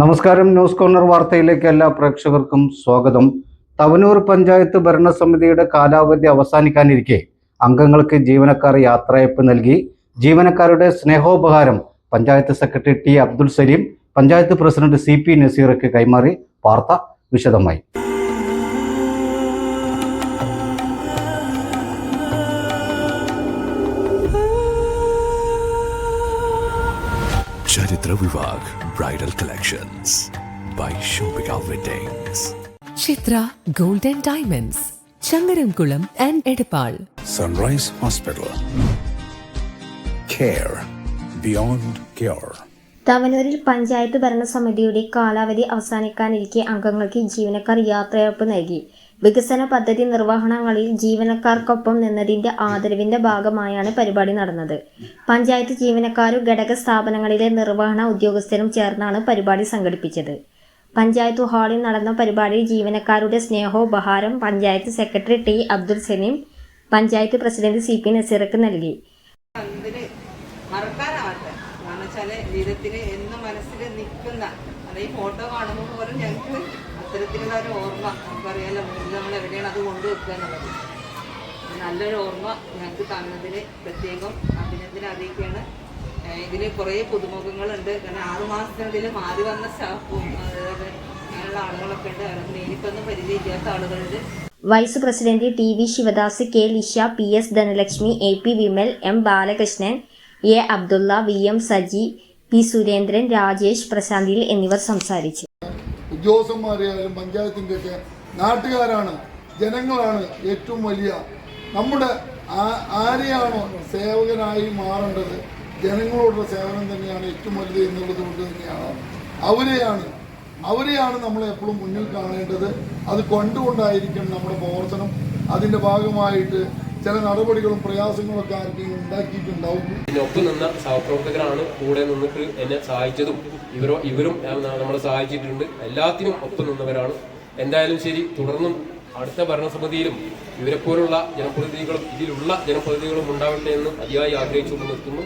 നമസ്കാരം news corner വാർത്തയിലേക്ക് എല്ലാ പ്രേക്ഷകർക്കും സ്വാഗതം. തവനൂർ പഞ്ചായത്ത് ഭരണസമിതിയുടെ കാലാവധി അവസാനിക്കാനിരിക്കെ അംഗങ്ങൾക്ക് ജീവനക്കാർ യാത്രയപ്പ് നൽകി. ജീവനക്കാരുടെ സ്നേഹോപഹാരം panchayat secretary T Abdul Salim panchayat president C P നസീർക്ക് കൈമാറി. വാർത്ത വിശദമായി. Charithra Vivah bridal collections by Shopika weddings Chithra golden diamonds Changaramkulam and Edappal. Sunrise hospital care beyond care തവനൂരിൽ panchayat ഭരണസമിതിയുടെ കാലാവധി അവസാനിക്കാനിരിക്കെ അംഗങ്ങൾക്ക് ജീവനക്കാർ യാത്രയപ്പ് നൽകി. വികസന പദ്ധതി നിർവഹണങ്ങളിൽ ജീവനക്കാർക്കൊപ്പം നിന്നതിന്റെ ആദരവിന്റെ ഭാഗമായാണ് പരിപാടി നടന്നത്. പഞ്ചായത്ത് ജീവനക്കാരും ഘടക സ്ഥാപനങ്ങളിലെ നിർവഹണ ഉദ്യോഗസ്ഥരും ചേർന്നാണ് പരിപാടി സംഘടിപ്പിച്ചത്. പഞ്ചായത്ത് ഹാളിൽ നടന്ന പരിപാടിയിൽ ജീവനക്കാരുടെ സ്നേഹോപഹാരം panchayat secretary T. Abdul Salim panchayat president C. P. നസീറക്ക് നൽകി. മനസ്സിൽ നിൽക്കുന്ന ഈ ഫോട്ടോ കാണുമ്പോൾ ഞങ്ങൾക്ക് അത്തരത്തിലുള്ള ഒരു ഓർമ്മ നമുക്കറിയാലോ നമ്മൾ എവിടെയാണ് അത് കൊണ്ടുവെക്കുക എന്നുള്ളത്. നല്ലൊരു ഓർമ്മ ഞങ്ങൾക്ക് തന്നതിന് പ്രത്യേകം അഭിനന്ദനം അറിയിക്കുകയാണ്. ഇതിന് കുറേ പുതുമുഖങ്ങളുണ്ട്. കാരണം ആറു മാസത്തിനുള്ളിൽ മാറി വന്ന സ്റ്റാഫും അതുപോലെ അങ്ങനെയുള്ള ആളുകളൊക്കെ ഉണ്ട്. അവർക്ക് നേരിട്ടൊന്നും പരിചയമില്ലാത്ത ആളുകളുണ്ട്. Vice president T V Sivadas K Lisha P S Dhanalakshmi A P Vimal M Balakrishnan A Abdullah V M Saji P Surendran Rajesh പ്രശാന്തിൽ എന്നിവർ സംസാരിച്ചു. ഉദ്യോഗസ്ഥന്മാരെയായാലും പഞ്ചായത്തിന്റെ ഒക്കെ നാട്ടുകാരാണ് ജനങ്ങളാണ് ഏറ്റവും വലിയ. നമ്മുടെ ആരെയാണോ സേവകനായി മാറേണ്ടത് ജനങ്ങളോടുള്ള സേവനം തന്നെയാണ് ഏറ്റവും വലുത് എന്നുള്ളത് കൊണ്ട് തന്നെയാണ്. അവരെയാണ് അവരെയാണ് നമ്മൾ എപ്പോഴും മുന്നിൽ കാണേണ്ടത്. അത് കണ്ടുകൊണ്ടായിരിക്കണം നമ്മുടെ പ്രവർത്തനം. അതിന്റെ ഭാഗമായിട്ട് ചില നടപടികളും പ്രയാസങ്ങളും ഒക്കെ ആർക്കെങ്കിലും ഉണ്ടാക്കിയിട്ടുണ്ടാവും. ഇതിനൊപ്പം നിന്ന സഹപ്രവർത്തകരാണ് കൂടെ നിന്നിട്ട് എന്നെ സഹായിച്ചതും. ഇവരോ ഇവരും നമ്മളെ സഹായിച്ചിട്ടുണ്ട്. എല്ലാത്തിനും ഒപ്പം നിന്നവരാണ്. എന്തായാലും ശരി തുടർന്നും അടുത്ത ഭരണസമിതിയിലും ഇവരെപ്പോലുള്ള ജനപ്രതിനിധികളും ഇതിലുള്ള ജനപ്രതിനിധികളും ഉണ്ടാവട്ടെ എന്ന് അതിയായി ആഗ്രഹിച്ചുകൊണ്ട് നിർത്തുന്നു.